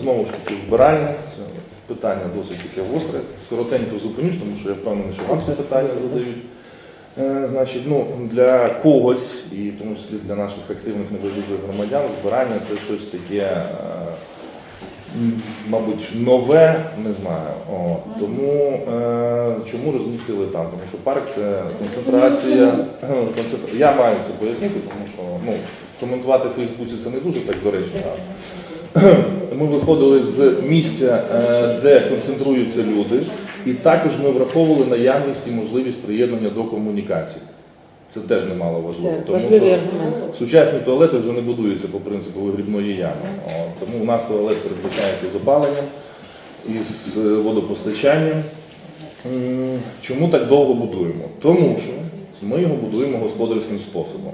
знову ж таки вбиральня. Це питання досить таке гостре. Коротенько зупинюсь, тому що я впевнений, що вам це питання задають. Е, Значить, ну, для когось, і в тому числі для наших активних небайдужих громадян, вбиральня це щось таке, е, мабуть, нове, не знаю. О, тому е, чому розмістили там? Тому що парк це концентрація. Я маю це пояснити, тому що ну, коментувати в Фейсбуці це не дуже так доречно. Ми виходили з місця, е, де концентруються люди, і також ми враховували наявність і можливість приєднання до комунікацій. Це теж немало важливо. Це тому що аргумент. Сучасні туалети вже не будуються по принципу вигрібної ями. О, Тому у нас туалет передбачається з опаленням і з е, водопостачанням. Чому так довго будуємо? Тому що ми його будуємо господарським способом.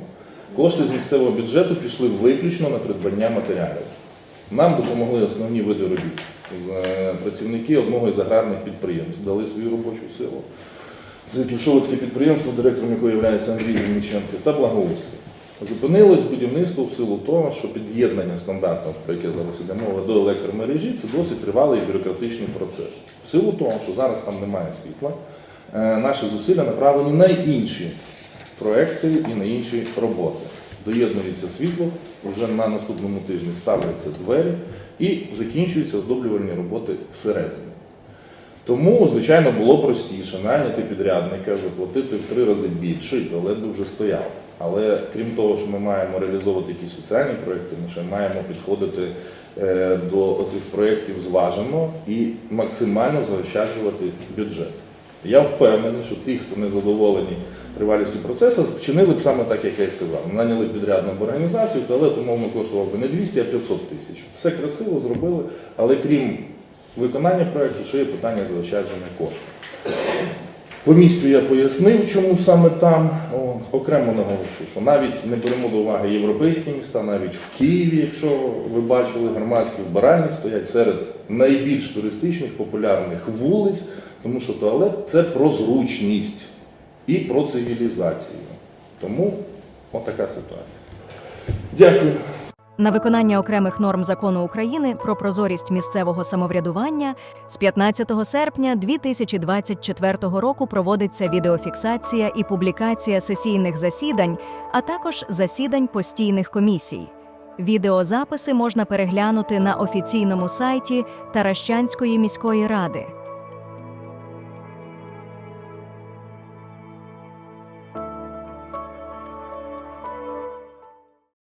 Кошти з місцевого бюджету пішли виключно на придбання матеріалів. Нам допомогли основні види робіт. Працівники одного із аграрних підприємств дали свою робочу силу. Це Ківшовицьке підприємство, директором якого є Андрій Вінниченко, та благоустрій. Зупинилось будівництво в силу того, що під'єднання стандартного, про яке зараз йде мова, до електромережі це досить тривалий бюрократичний процес. В силу того, що зараз там немає світла, е, наші зусилля направлені на інші проекти і на інші роботи. Доєднується світло, вже на наступному тижні ставляться двері і закінчуються оздоблювальні роботи всередині. Тому, звичайно, було простіше найняти підрядника, заплатити в три рази більше, і туалет вже стояв. Але крім того, що ми маємо реалізовувати якісь соціальні проекти, ми ще маємо підходити е, до цих проєктів зважено і максимально заощаджувати бюджет. Я впевнений, що ті, хто не задоволені тривалістю процесу, вчинили б саме так, як я й сказав. Наняли підрядну організацію, туалет умовно коштував би не 200, а 500 тисяч. Все красиво зробили, але крім виконання проєкту, ще є питання заощадження коштів. По місту я пояснив, чому саме там. О, окремо наголошую, що навіть не беремо до уваги європейські міста, навіть в Києві, якщо ви бачили, громадські вбиральні стоять серед найбільш туристичних популярних вулиць, тому що туалет це про зручність і про цивілізацію. Тому отака ситуація. Дякую. На виконання окремих норм закону України про прозорість місцевого самоврядування з 15 серпня 2024 року проводиться відеофіксація і публікація сесійних засідань, а також засідань постійних комісій. Відеозаписи можна переглянути на офіційному сайті Таращанської міської ради.